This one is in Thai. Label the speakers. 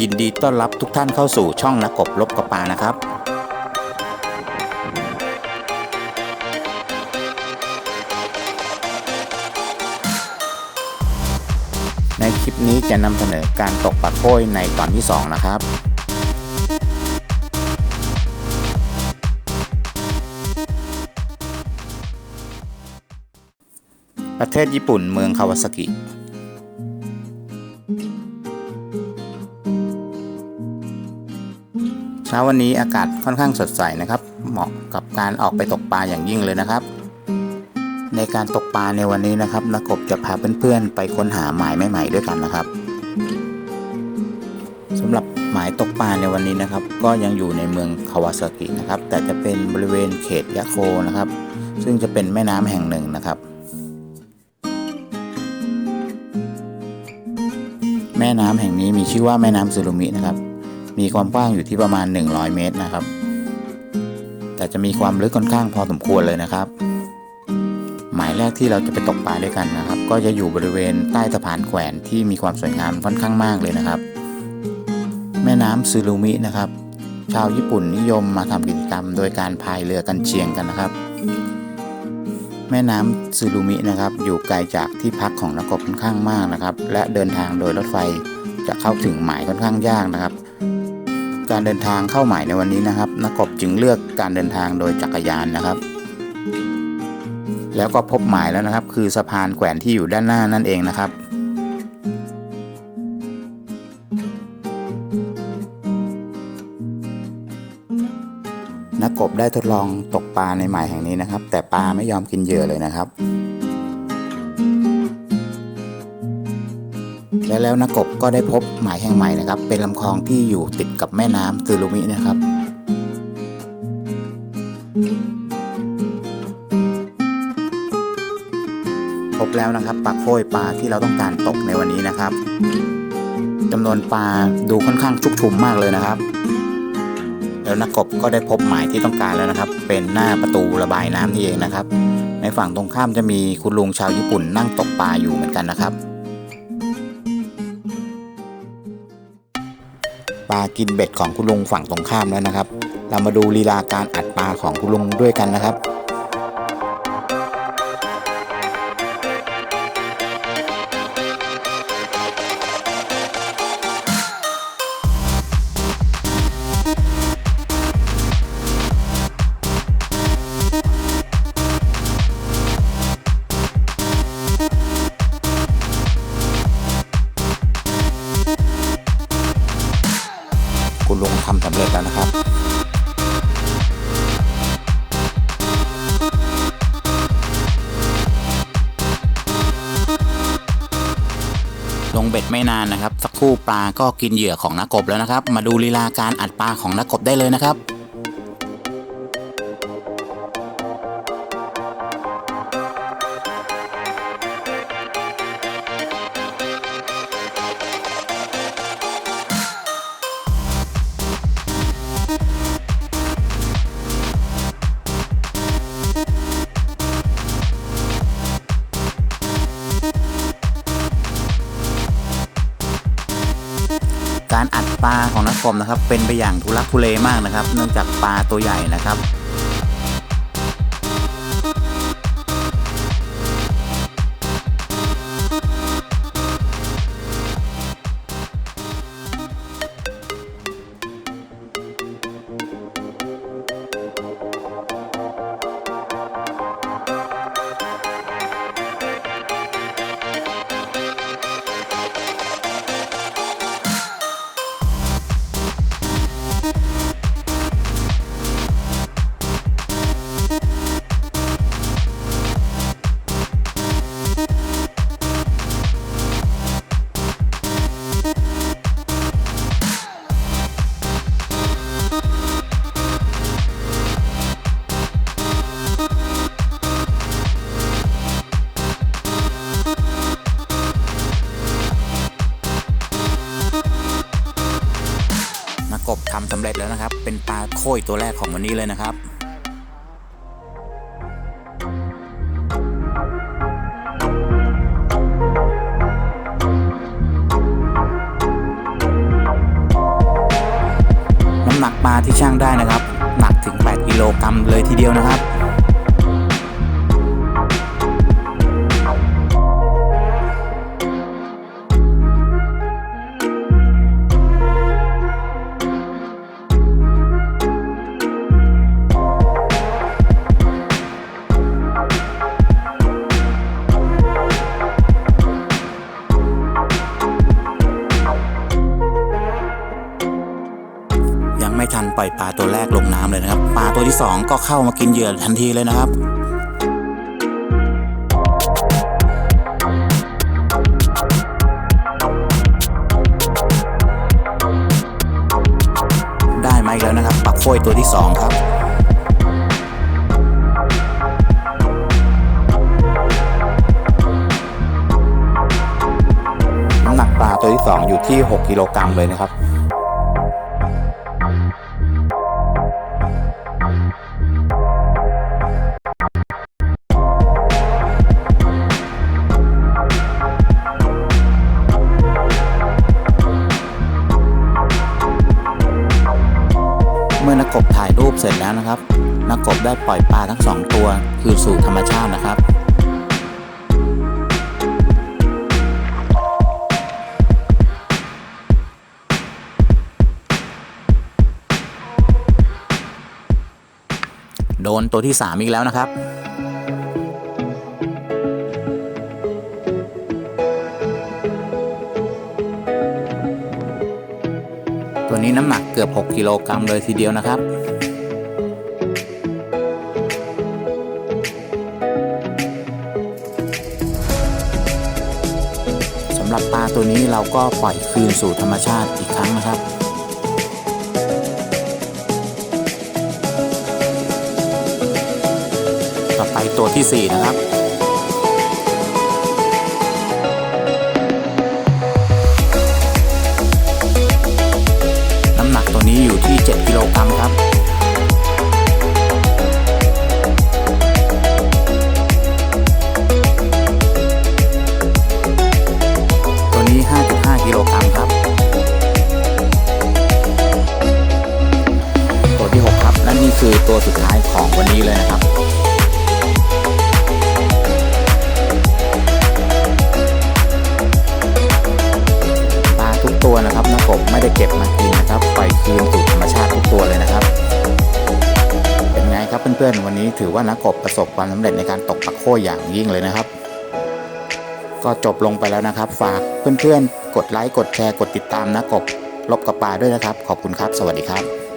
Speaker 1: ยินดีต้อนรับทุกท่านเข้าสู่ช่องนักกบลบกับปานะครับ ในคลิปนี้จะนำเสนอการตกปลาโค้ยในตอนที่ 2 นะครับประเทศญี่ปุ่นเมืองคาวาซากิ เช้าวันนี้อากาศค่อนข้างสดใสนะครับ เหมาะกับการออกไปตกปลาอย่างยิ่งเลยนะครับ ในการตกปลาในวันนี้นะครับนักกบจะพาเพื่อนๆ ไปค้นหาหมายใหม่ๆด้วยกันนะครับสำหรับหมายตกปลาในวันนี้นะครับ ก็ยังอยู่ในเมืองคาวาซากินะครับ แต่จะเป็นบริเวณเขตยะโคนะครับ ซึ่งจะเป็นแม่น้ำแห่งหนึ่งนะครับ แม่น้ำแห่งนี้มีชื่อว่าแม่น้ำซูรุมินะครับ มีความกว้างอยู่ที่ประมาณ 100 เมตรนะครับ แต่จะมีความลึกค่อนข้างพอสมควรเลยนะครับ หมายแรกที่เราจะไปตกปลาด้วยกันนะครับ ก็จะอยู่บริเวณใต้สะพานแขวนที่มีความสวยงามค่อนข้างมากเลยนะครับ แม่น้ำซูรุมินะครับ ชาวญี่ปุ่นนิยมมาทำกิจกรรม โดยการพายเรือกันเชียงกันนะครับ แม่น้ำซูรุมินะครับ อยู่ไกลจากที่พักของนักกบค่อนข้างมากนะครับ และเดินทางโดยรถไฟจะเข้าถึงหมายค่อนข้างยากนะครับ การเดินทางเข้าหมายในวันนี้นะครับนักกบจึงเลือกการเดินทางโดยจักรยานนะครับ แล้วก็พบหมายแล้วนะครับ คือสะพานแขวนที่อยู่ด้านหน้านั่นเองนะครับนักกบได้ทดลองตกปลาในหมายแห่งนี้นะครับ แต่ปลาไม่ยอมกินเหยื่อเลยนะครับ และแล้วนักกบก็ได้พบหมายแห่งใหม่นะครับ เป็นลำคลองที่อยู่ติดกับแม่น้ำซูรุมินะครับ พบแล้วนะครับปลาโค้ยปลาที่เราต้องการตกในวันนี้นะครับจำนวนปลาดูค่อนข้างชุกชุมมากเลยนะครับ แล้วนักกบก็ได้พบหมายที่ต้องการแล้วนะครับ เป็นหน้าประตูระบายน้ำนี่เองนะครับ ในฝั่งตรงข้ามจะมีคุณลุงชาวญี่ปุ่นนั่งตกปลาอยู่เหมือนกันนะครับ ปลากินเบ็ดของคุณลุงฝั่งตรงข้ามแล้วนะครับ เรามาดูลีลาการอัดปลาของคุณลุงด้วยกันนะครับ ลงเบ็ดไม่นานนะครับ สักครู่ปลาก็กินเหยื่อของนักกบแล้วนะครับ มาดูลีลาการอัดปลาของนักกบได้เลยนะครับ ปลาของนักกบนะครับ เป็นไปอย่างทุลักทุเลมากนะครับ เนื่องจากปลาตัวใหญ่นะครับ ทำสำเร็จแล้วนะครับ เป็นปลาโค้ยตัวแรกของวันนี้เลยนะครับน้ำหนักปลาที่ช่างได้นะครับ หนักถึง 8 กิโลกรัมเลยทีเดียวนะครับ ปล่อยปลาตัวแรกลงน้ำเลยนะครับ ปลาตัวที่สองก็เข้ามากินเหยื่อทันทีเลยนะครับได้มาอีกแล้วนะครับปักโฟยตัวที่สองครับ น้ำหนักปลาตัวที่สองอยู่ที่ 6 กิโลกรัมเลยนะครับ เสร็จแล้วนะครับ นักกบได้ปล่อยปลาทั้งสองตัว คืนสู่ธรรมชาตินะครับโดนตัวที่ 3 อีกแล้วนะครับ ตัวนี้น้ำหนักเกือบ 6 กิโลกรัมเลยทีเดียวนะครับำหรับปลาตัวนี้เราก็ปล่อยคืนสู่ธรรมชาติอีกครั้งนะครับต่อไปตัวที่ 4 นะครับ ตัวสุดท้ายของวันนี้เลยนะครับปลาทุกตัวนะครับนักกบไม่ได้เก็บมากินนะครับปล่อยคืนสู่ธรรมชาติทุกตัวเลยนะครับ เป็นไงครับเพื่อนๆวันนี้ถือว่านักกบประสบความสำเร็จในการตกปลาโค้อย่างยิ่งเลยนะครับก็จบลงไปแล้วนะครับ ฝากเพื่อนๆ กดไลค์ กดแชร์ กดติดตามนักกบลบกับปลาด้วยนะครับ ขอบคุณครับ สวัสดีครับ